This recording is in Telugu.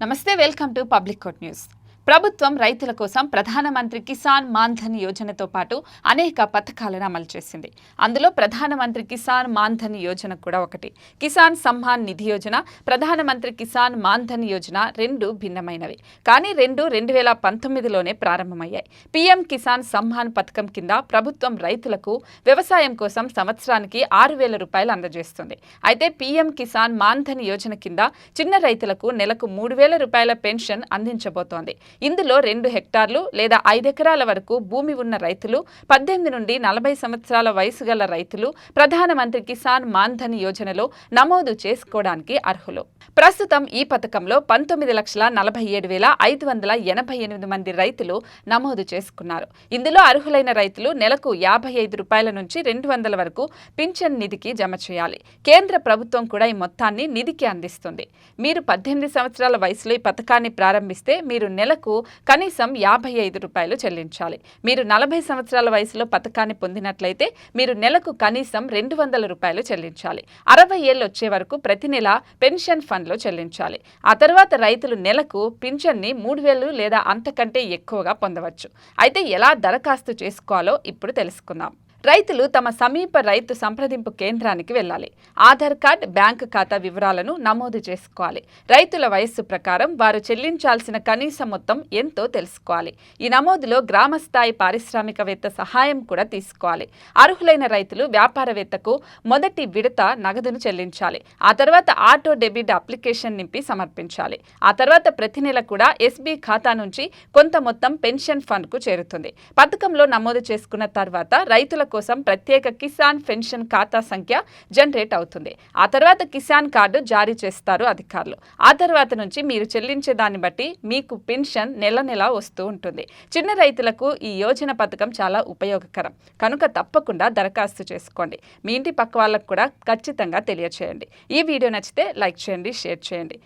నమస్తే welcome to public quote news ప్రభుత్వం రైతుల కోసం ప్రధానమంత్రి కిసాన్ మాన్ధన్ యోజనతో పాటు అనేక పథకాలను అమలు చేసింది. అందులో ప్రధానమంత్రి కిసాన్ మాన్ధన్ యోజన కూడా ఒకటి. కిసాన్ సమ్మాన్ నిధి యోజన ప్రధానమంత్రి కిసాన్ మాన్ధన్ యోజన రెండు భిన్నమైనవి. కానీ రెండు రెండు వేల పంతొమ్మిదిలోనే ప్రారంభమయ్యాయి. పీఎం కిసాన్ సమ్మాన్ పథకం కింద ప్రభుత్వం రైతులకు వ్యవసాయం కోసం సంవత్సరానికి ఆరు వేల రూపాయలు అందజేస్తుంది. అయితే పీఎం కిసాన్ మాన్ధన్ యోజన కింద చిన్న రైతులకు నెలకు మూడు వేల రూపాయల పెన్షన్ అందించబోతోంది. ఇందులో రెండు హెక్టార్లు లేదా ఐదెకరాల వరకు భూమి ఉన్న రైతులు పద్దెనిమిది నుండి నలభై సంవత్సరాల వయసు గల రైతులు ప్రధానమంత్రి కిసాన్ మాన్ధన్ యోజనలో నమోదు చేసుకోవడానికి అర్హులు. ప్రస్తుతం ఈ పథకంలో పంతొమ్మిది లక్షల నలభై ఏడు వేల ఐదు వందల ఎనభై ఎనిమిది మంది రైతులు నమోదు చేసుకున్నారు. ఇందులో అర్హులైన రైతులు నెలకు యాభై ఐదు రూపాయల నుంచి రెండు వందల వరకు పింఛన్ నిధికి జమ చేయాలి. కేంద్ర ప్రభుత్వం కూడా ఈ మొత్తాన్ని నిధికి అందిస్తుంది. మీరు పద్దెనిమిది సంవత్సరాల వయసులో ఈ పథకాన్ని ప్రారంభిస్తే మీరు నెలకు కనీసం యాభై ఐదు రూపాయలు చెల్లించాలి. మీరు నలభై సంవత్సరాల వయసులో పథకాన్ని పొందినట్లయితే మీరు నెలకు కనీసం రెండు వందల రూపాయలు చెల్లించాలి. అరవై ఏళ్ళు వచ్చే వరకు ప్రతి నెల పెన్షన్ ఫండ్లో చెల్లించాలి. ఆ తర్వాత రైతులు నెలకు పింఛన్ని మూడు వేలు లేదా అంతకంటే ఎక్కువగా పొందవచ్చు. అయితే ఎలా దరఖాస్తు చేసుకోవాలో ఇప్పుడు తెలుసుకుందాం. రైతులు తమ సమీప రైతు సంప్రదింపు కేంద్రానికి వెళ్ళాలి. ఆధార్ కార్డ్ బ్యాంక్ ఖాతా వివరాలను నమోదు చేసుకోవాలి. రైతుల వయస్సు ప్రకారం వారు చెల్లించాల్సిన కనీస మొత్తం ఎంతో తెలుసుకోవాలి. ఈ నమోదులో గ్రామ స్థాయి పారిశ్రామికవేత్త సహాయం కూడా తీసుకోవాలి. అర్హులైన రైతులు వ్యాపారవేత్తకు మొదటి విడత నగదును చెల్లించాలి. ఆ తర్వాత ఆటో డెబిట్ అప్లికేషన్ నింపి సమర్పించాలి. ఆ తర్వాత ప్రతి నెల కూడా ఎస్బీ ఖాతా నుంచి కొంత మొత్తం పెన్షన్ ఫండ్కు చేరుతుంది. పథకంలో నమోదు చేసుకున్న తర్వాత రైతుల కోసం ప్రత్యేక కిసాన్ పెన్షన్ ఖాతా సంఖ్య జనరేట్ అవుతుంది. ఆ తర్వాత కిసాన్ కార్డు జారీ చేస్తారు అధికారులు. ఆ తర్వాత నుంచి మీరు చెల్లించే దాన్ని బట్టి మీకు పెన్షన్ నెల నెల వస్తూ ఉంటుంది. చిన్న రైతులకు ఈ యోజన పథకం చాలా ఉపయోగకరం. కనుక తప్పకుండా దరఖాస్తు చేసుకోండి. మీ ఇంటి పక్క వాళ్ళకు కూడా ఖచ్చితంగా తెలియచేయండి. ఈ వీడియో నచ్చితే లైక్ చేయండి షేర్ చేయండి.